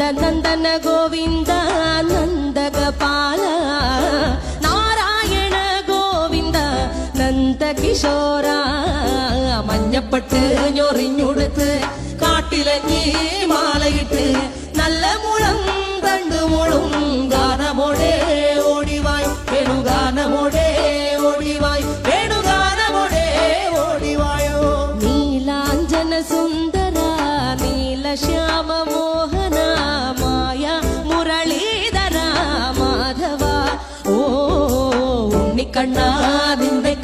நந்த நந்தன கோவிந்த நந்தகபால நாராயண கோவிந்த நந்த கிஷോര മഞ്ഞപ്പെട്ട് ഞൊറിഞ്ഞുടുത്ത് കാട്ടിലങ്ങി മാലയിട്ട് നല്ല മുളം തണ്ടു മുളും ഗാനമോടെ ഓടിവായ് വേണു ഗാനമോടെ ഓടിവായ് വേണു ഗാനമോടെ ഓടിവായോ നീലാഞ്ജന സുന്ദര கண்ணா திந்தை